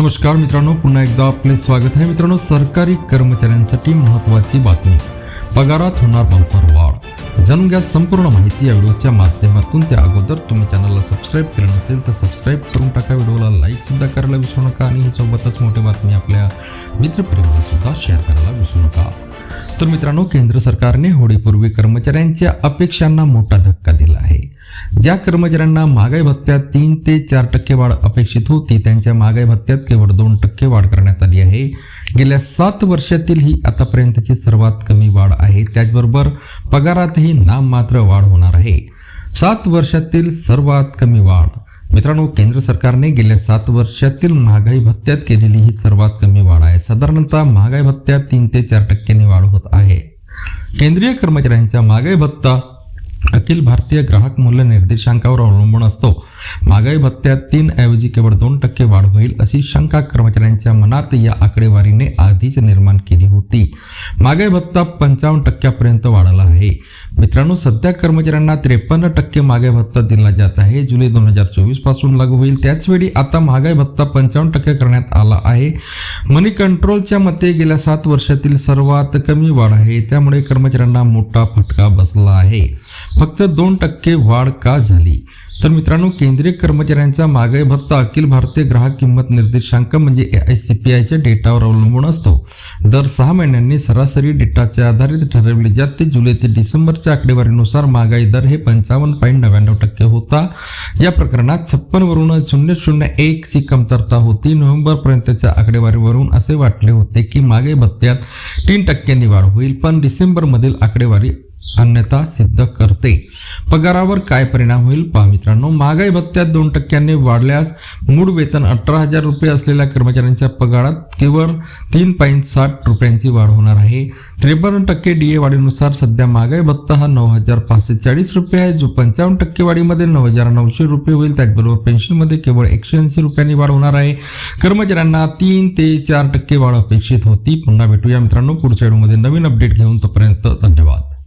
नमस्कार मित्रांनो पुन्हा एकदा आपले स्वागत आहे. मित्रांनो सरकारी कर्मचाऱ्यांसाठी महत्त्वाची बातमी. पगारात होणार बंपर वाढ. जाणून घ्या संपूर्ण माहिती या व्हिडिओच्या माध्यमातून. त्या अगोदर तुम्ही चॅनलला सबस्क्राईब केलं नसेल तर सबस्क्राईब करून टाका. व्हिडिओला लाईक सुद्धा करायला विसरू नका आणि ही सोबतच मोठी बातमी आपल्या मित्रप्रेमाला सुद्धा शेअर करायला विसरू नका. तर मित्रांनो केंद्र सरकारने होळीपूर्वी कर्मचाऱ्यांच्या अपेक्षांना मोठा धक्का दिला आहे. ज्या कर्मचाऱ्यांना महागाई भत्त्यात तीन ते चार टक्के वाढ अपेक्षित होती त्यांच्या महागाई भत्त्यात केवळ दोन टक्के वाढ करण्यात आली आहे. गेल्या सात वर्षातील ही आतापर्यंतची सर्वात कमी वाढ आहे. त्याचबरोबर पगारातही नाममात्र वाढ होणार आहे. सात वर्षातील सर्वात कमी वाढ. मित्रांनो केंद्र सरकारने गेल्या सात वर्षातील महागाई भत्त्यात केलेली ही सर्वात कमी वाढ आहे. साधारणतः महागाई भत्त्यात तीन ते चार टक्क्यांनी वाढ होत आहे. केंद्रीय कर्मचाऱ्यांच्या महागाई भत्ता देखील भारतीय ग्राहक मूल्य निर्देशांकावर अवलंबून असतो. महागाई भत्त्यात तीन ऐवजी केवळ दोन टक्के वाढ होईल अशी शंका कर्मचाऱ्यांच्या मनात या आकडेवारीने आधीच निर्माण केली होती. महागाई भत्ता पंचावन्न टक्क्यापर्यंत वाढला आहे. मित्रांनो सध्या कर्मचाऱ्यांना त्रेपन्न टक्के महागाई भत्ता दिला जात आहे. जुलै दोन हजार चोवीसपासून लागू होईल. त्याचवेळी आता महागाई भत्ता पंचावन्न टक्के करण्यात आला आहे. मनी कंट्रोलच्या मते गेल्या सात वर्षातील सर्वात कमी वाढ आहे. त्यामुळे कर्मचाऱ्यांना मोठा फटका बसला आहे. फक्त फक्त दोन टक्के वाढ का झाली? तर मित्रांनो केंद्रीय कर्मचाऱ्यांचा महागाई भत्ता अखिल भारतीय ग्राहक किंमत निर्देशांक म्हणजे ए आय सी पी आयच्या डेटावर अवलंबून असतो. दर सहा महिन्यांनी सरासरी डेटाच्या आधारित ठरवले जाते. जुलै ते डिसेंबरच्या आकडेवारीनुसार महागाई दर हे पंचावन्न पॉईंट नव्याण्णव टक्के होता. या प्रकरणात छप्पनवरून शून्य शून्य एक ची कमतरता होती. नोव्हेंबरपर्यंतच्या आकडेवारीवरून असे वाटले होते की महागाई भत्त्यात तीन टक्क्यांनी वाढ होईल पण डिसेंबरमधील आकडेवारी अन्यथा सिद्ध करते. पगारावर काय परिणाम होईल? पहा मित्रांनो महागाई भत्त्यात दोन टक्क्यांनी वाढल्यास मूळ वेतन अठरा हजार रुपये असलेल्या कर्मचाऱ्यांच्या पगारात केवळ तीन पॉईंट साठ रुपयांची वाढ होणार आहे. त्रेपन्न टक्के डीए वाढीनुसार सध्या महागाई भत्ता हा नऊ हजार पाचशे चाळीस रुपये आहे. जो पंचावन्न टक्के वाढीमध्ये नऊ हजार नऊशे रुपये होईल त्याचबरोबर पेन्शनमध्ये केवळ एकशे ऐंशी रुपयांनी वाढ होणार आहे. कर्मचाऱ्यांना तीन ते चार टक्के वाढ अपेक्षित होती. पुन्हा भेटूया मित्रांनो पुढच्या व्हिडिओमध्ये नवीन अपडेट घेऊन तोपर्यंत धन्यवाद.